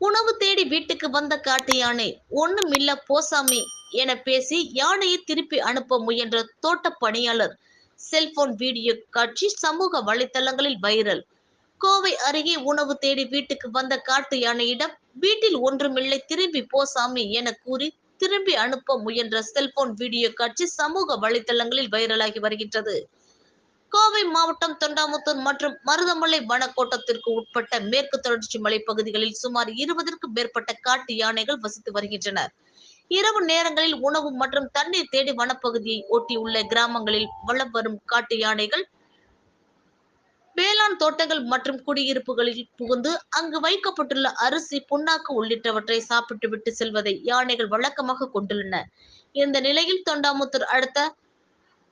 உணவு தேடி வீட்டுக்கு வந்த காட்டு யானை ஒண்ணுமில்ல போசாமி என பேசி யானையை திருப்பி அனுப்ப முயன்ற தோட்ட பணியாளர். செல்போன் வீடியோ காட்சி சமூக வலைத்தளங்களில் வைரல். கோவை அருகே உணவு தேடி வீட்டுக்கு வந்த காட்டு யானையிடம் வீட்டில் ஒன்றுமில்லை திரும்பி போசாமி என கூறி திரும்பி அனுப்ப முயன்ற செல்போன் வீடியோ காட்சி சமூக வலைதளங்களில் வைரலாகி வருகின்றது. கோவை மாவட்டம் தொண்டாமுத்தூர் மற்றும் மருதமலை வனக்கோட்டத்திற்கு உட்பட்ட மேற்கு தொடர்ச்சி மலைப்பகுதிகளில் சுமார் இருபதற்கும் மேற்பட்ட காட்டு யானைகள் வசித்து வருகின்றனர். இரவு நேரங்களில் உணவு மற்றும் தண்ணீர் தேடி வனப்பகுதியை ஒட்டியுள்ள கிராமங்களில் வளம் வரும் காட்டு யானைகள் வேளாண் தோட்டங்கள் மற்றும் குடியிருப்புகளில் புகுந்து அங்கு வைக்கப்பட்டுள்ள அரிசி புண்ணாக்கு உள்ளிட்டவற்றை சாப்பிட்டு விட்டு செல்வதை யானைகள் வழக்கமாக கொண்டுள்ளன. இந்த நிலையில் தொண்டாமுத்தூர் அடுத்த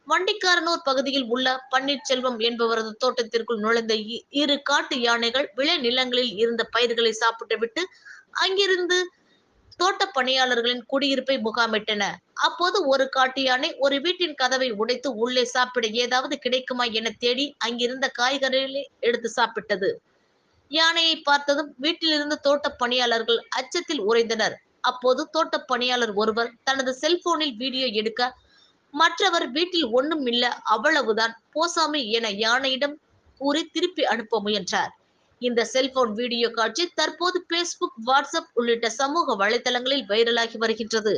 வண்டிக்காரனூர் பகுதியில் உள்ள பன்னீர்செல்வம் என்பவரது தோட்டத்திற்குள் நுழைந்த இரு காட்டு யானைகள் விளை நிலங்களில் இருந்த பயிர்களை சாப்பிட்டுவிட்டு அங்கிருந்து தோட்ட பணியாளர்களின் குடியிருப்பை முகாமிட்டன. அப்போது ஒரு காட்டு யானை ஒரு வீட்டின் கதவை உடைத்து உள்ளே சாப்பிட ஏதாவது கிடைக்குமா என தேடி அங்கிருந்த காய்கறிகளை எடுத்து சாப்பிட்டது. யானையை பார்த்ததும் வீட்டிலிருந்து தோட்ட பணியாளர்கள் அச்சத்தில் உறைந்தனர். அப்போது தோட்ட பணியாளர் ஒருவர் தனது செல்போனில் வீடியோ எடுக்க மற்றவர் வீட்டில் ஒண்ணும் இல்ல அவ்வளவுதான். போசாமி என யானையிடம் கூறி திருப்பி அனுப்ப முயன்றார். இந்த செல்போன் வீடியோ காட்சி தற்போது பேஸ்புக் வாட்ஸ்அப் உள்ளிட்ட சமூக வலைதளங்களில் வைரலாகி வருகின்றது.